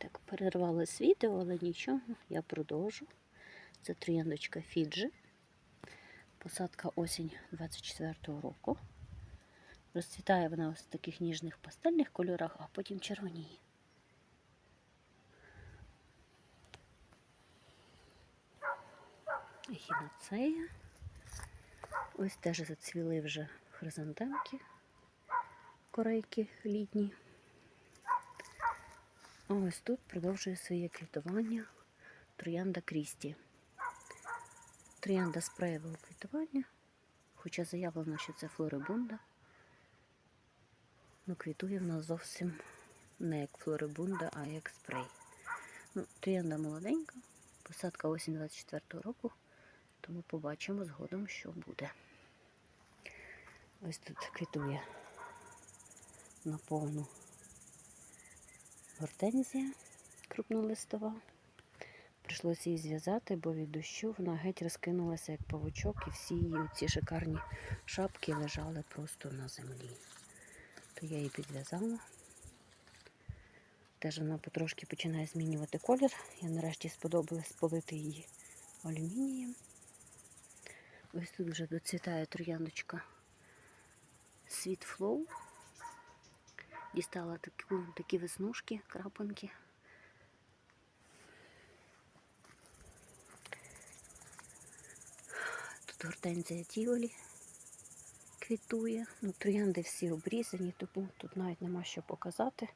Так, перервалось відео, але нічого, я продовжу. Це трояндочка Фіджі. Посадка осінь 24-го року. Розцвітає вона ось в таких ніжних пастельних кольорах, а потім червоніє. Ехінацея. Ось теж зацвіли вже хризантемки, корейки літні. А ось тут продовжує своє квітування троянда Крісті. Троянда спреєвого квітування, хоча заявлено, що це флорибунда. Ну, квітує вона зовсім не як флорибунда, а як спрей. Ну, троянда молоденька, посадка осінь 24 року, тому побачимо згодом, що буде. Ось тут квітує наповну гортензія крупнолистова. Прийшлося її зв'язати, бо від дощу вона геть розкинулася як павучок, і всі її ці шикарні шапки лежали просто на землі. То я її підв'язала. Теж вона потрошки починає змінювати колір. Я нарешті сподобалось полити її алюмінієм. Ось тут вже доцвітає трояндочка Sweet Flow. Дістала таку, такі веснушки, крапинки. Тут гортензія тіолі квітує. Ну, троянди всі обрізані, тому тут навіть нема що показати.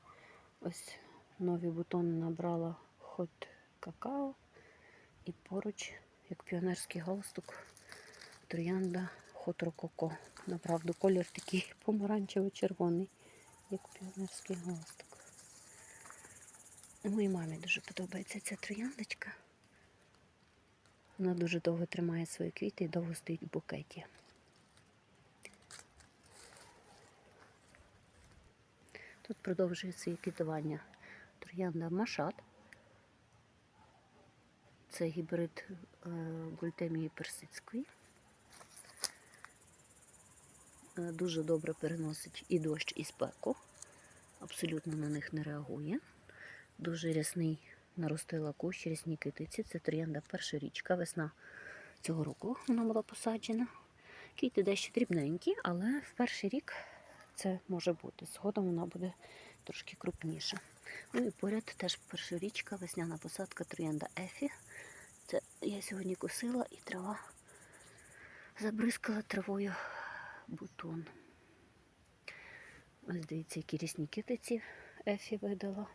Ось нові бутони набрала хот какао і поруч, як піонерський галстук, троянда хот рококо. Направду колір такий помаранчево-червоний, як піонерський галстук. Моїй мамі дуже подобається ця трояндочка. Вона дуже довго тримає свої квіти і довго стоїть в букеті. Тут продовжує своє квітування троянда Машат. Це гібрид е, гультемії персидської. Дуже добре переносить і дощ, і спеку. Абсолютно на них не реагує. Дуже рясний наростила кущ, рясні китиці. Це троянда перша річка, весна цього року вона була посаджена. Квіти дещо дрібненькі, але в перший рік це може бути. Згодом вона буде трошки крупніша. Ну і поряд теж першорічка, весняна посадка троянда Ефі. Це я сьогодні косила і трава забризкала травою бутон. Ось дивіться, які рісні китиці Ефі видала.